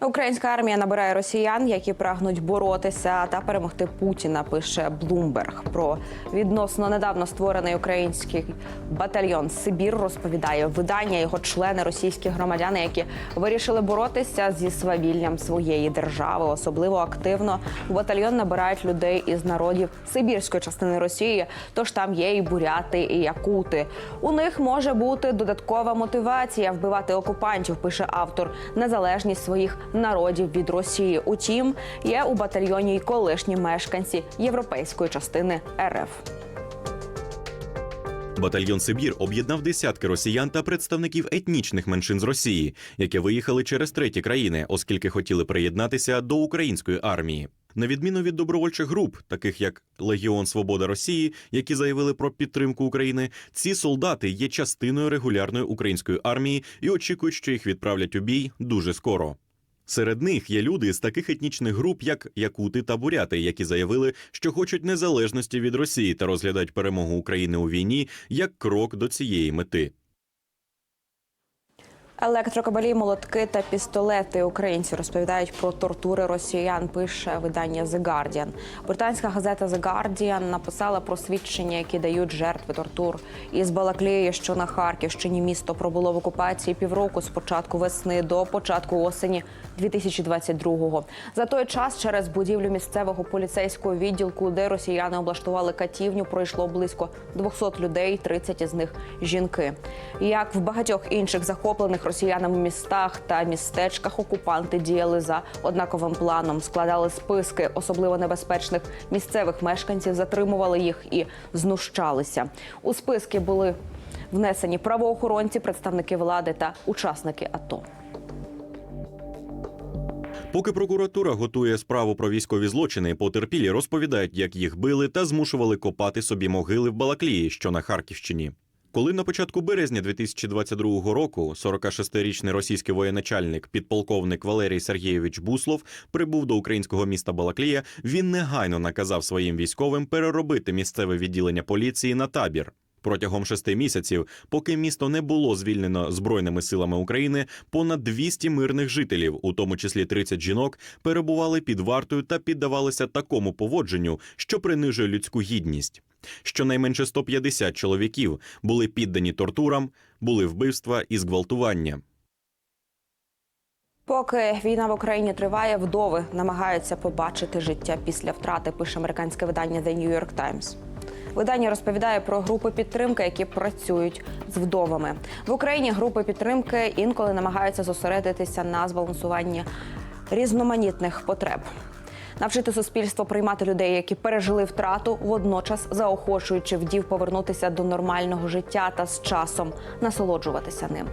Українська армія набирає росіян, які прагнуть боротися та перемогти Путіна. Пише Блумберг. Про відносно недавно створений український батальйон Сибір розповідає видання його члени російські громадяни, які вирішили боротися зі свавіллям своєї держави. Особливо активно батальйон набирають людей із народів сибірської частини Росії. Тож там є і буряти, і якути. У них може бути додаткова мотивація вбивати окупантів. Пише автор незалежність своїх народів від Росії. Утім, є у батальйоні й колишні мешканці європейської частини РФ. Батальйон Сибір об'єднав десятки росіян та представників етнічних меншин з Росії, які виїхали через треті країни, оскільки хотіли приєднатися до української армії. На відміну від добровольчих груп, таких як Легіон Свобода Росії, які заявили про підтримку України, ці солдати є частиною регулярної української армії і очікують, що їх відправлять у бій дуже скоро. Серед них є люди з таких етнічних груп, як якути та буряти, які заявили, що хочуть незалежності від Росії та розглядають перемогу України у війні як крок до цієї мети. Електрокабелі, молотки та пістолети українці розповідають про тортури росіян. Пише видання The Guardian. Британська газета The Guardian написала про свідчення, які дають жертви тортур. Із Балаклеї, що на Харківщині, місто пробуло в окупації півроку з початку весни до початку осені 2022-го. За той час через будівлю місцевого поліцейського відділку, де росіяни облаштували катівню, пройшло близько 200 людей, 30 із них жінки. Як в багатьох інших захоплених росіянами містах та містечках окупанти діяли за однаковим планом, складали списки особливо небезпечних місцевих мешканців, затримували їх і знущалися. У списки були внесені правоохоронці, представники влади та учасники АТО. Поки прокуратура готує справу про військові злочини, потерпілі розповідають, як їх били та змушували копати собі могили в Балаклії, що на Харківщині. Коли на початку березня 2022 року 46-річний російський воєначальник, підполковник Валерій Сергійович Буслов прибув до українського міста Балаклія, він негайно наказав своїм військовим переробити місцеве відділення поліції на табір. Протягом шести місяців, поки місто не було звільнено збройними силами України, понад 200 мирних жителів, у тому числі 30 жінок, перебували під вартою та піддавалися такому поводженню, що принижує людську гідність. Щонайменше 150 чоловіків були піддані тортурам, були вбивства і зґвалтування. Поки війна в Україні триває, вдови намагаються побачити життя після втрати. Пише американське видання The New York Times. Видання розповідає про групи підтримки, які працюють з вдовами в Україні. Групи підтримки інколи намагаються зосередитися на збалансуванні різноманітних потреб. Навчити суспільство приймати людей, які пережили втрату, водночас заохочуючи вдів повернутися до нормального життя та з часом насолоджуватися ним.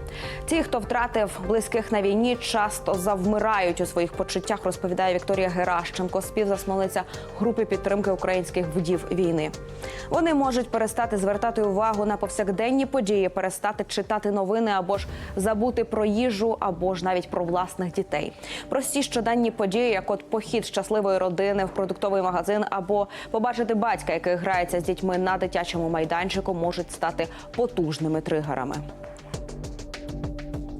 Ті, хто втратив близьких на війні, часто завмирають у своїх почуттях, розповідає Вікторія Геращенко, співзасновниця групи підтримки українських вдів війни. Вони можуть перестати звертати увагу на повсякденні події, перестати читати новини або ж забути про їжу, або ж навіть про власних дітей. Прості щоденні події, як от похід щасливої родини в продуктовий магазин, або побачити батька, який грається з дітьми на дитячому майданчику, можуть стати потужними тригерами.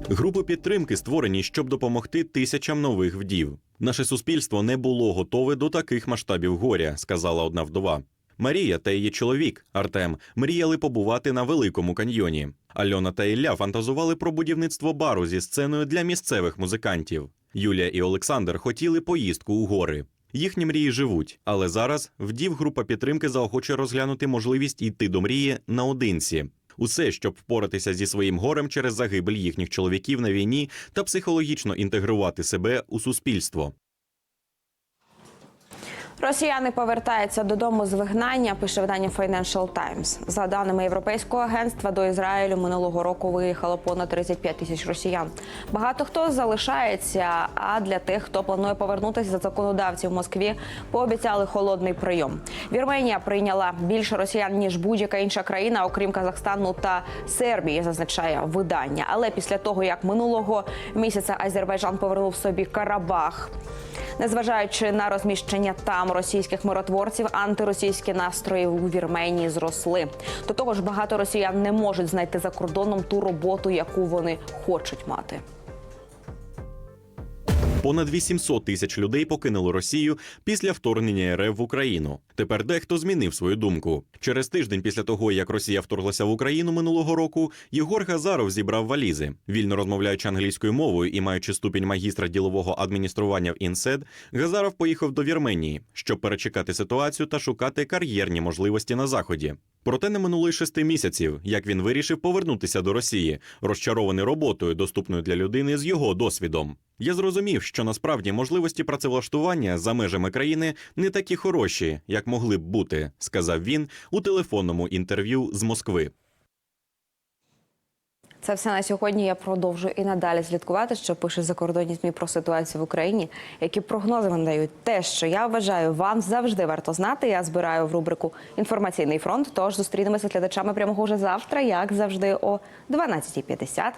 Групи підтримки створені, щоб допомогти тисячам нових вдів. Наше суспільство не було готове до таких масштабів горя, сказала одна вдова. Марія та її чоловік Артем мріяли побувати на великому каньйоні. Альона та Ілля фантазували про будівництво бару зі сценою для місцевих музикантів. Юлія і Олександр хотіли поїздку у гори. Їхні мрії живуть, але зараз вдів група підтримки заохоче розглянути можливість йти до мрії наодинці. Усе, щоб впоратися зі своїм горем через загибель їхніх чоловіків на війні та психологічно інтегрувати себе у суспільство. Росіяни повертаються додому з вигнання. Пише видання Financial Times. За даними Європейського агентства, до Ізраїлю минулого року виїхало понад 35 тисяч росіян. Багато хто залишається. А для тих, хто планує повернутися за законодавці в Москві, пообіцяли холодний прийом. Вірменія прийняла більше росіян ніж будь-яка інша країна, окрім Казахстану та Сербії, зазначає видання. Але після того як минулого місяця Азербайджан повернув собі Карабах. Незважаючи на розміщення там російських миротворців, антиросійські настрої у Вірменії зросли. До того ж, багато росіян не можуть знайти за кордоном ту роботу, яку вони хочуть мати. Понад 800 тисяч людей покинули Росію після вторгнення РФ в Україну. Тепер дехто змінив свою думку. Через тиждень після того, як Росія вторглася в Україну минулого року, Єгор Газаров зібрав валізи. Вільно розмовляючи англійською мовою і маючи ступінь магістра ділового адміністрування в ІНСЕД, Газаров поїхав до Вірменії, щоб перечекати ситуацію та шукати кар'єрні можливості на заході. Проте не минуло й шести місяців, як він вирішив повернутися до Росії, розчарований роботою, доступною для людини з його досвідом. Я зрозумів, що насправді можливості працевлаштування за межами країни не такі хороші, як могли б бути, сказав він у телефонному інтерв'ю з Москви. Це все на сьогодні. Я продовжую і надалі слідкувати, що пише закордонні ЗМІ про ситуацію в Україні, які прогнози вони дають. Те, що я вважаю, вам завжди варто знати. Я збираю в рубрику Інформаційний фронт. Тож зустрінемося з глядачами прямого вже завтра, як завжди, о 12.50